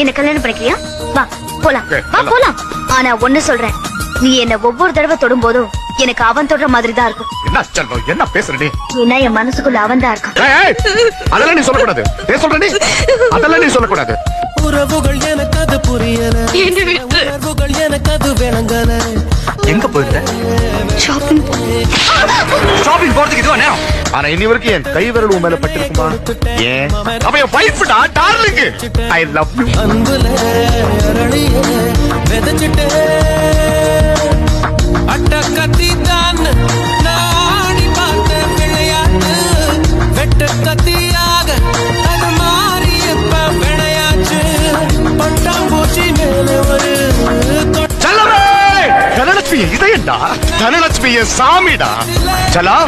என்ன கல்யாணம் பண்ணிக்கிறியா? வா போலாம். வா போலாம். ஆனா ஒண்ணு சொல்றேன். நீ என்ன ஒவ்வொரு தடவை தொடும் போதும் எனக்கு அவன் தொடுற மாதிரி தான் இருக்கும். என்ன செல்வம் என்ன பேசுற நீ ஏன்னா என் மனசுக்குள்ள அவன் தான் ஏய், அதெல்லாம் நீ சொல்லக்கூடாது. ஏன் சொல்ற நீ அதெல்லாம் நீ சொல்லக்கூடாது. உறவுகள் எனக்கு அது புரியல. உணர்வுகள் எனக்கு அது விளங்கல. எங்க போயிருந்த? ஷாப்பிங் ஷாப்பிங் போறதுக்கு இதுவா ஆனா இனி வரைக்கும் என் கை விரல் உன் மேல பட்டிருக்குமா? ஏன்? அவ என் வைஃப்டா டார்லிங் ஐ லவ் யூ அன்புல அரளிய விதைச்சிட்டே. அட்ட கத்தி தான் நாடி பார்த்த விளையாட்டு. வெட்ட கத்தியாக அது மாறி இப்ப விளையாச்சு? பட்டாம்பூச்சி மேல ஒரு தொட்ட செல்லவே தனலட்சுமி இதயண்டா தனலட்சுமி என் சாமிடா சலா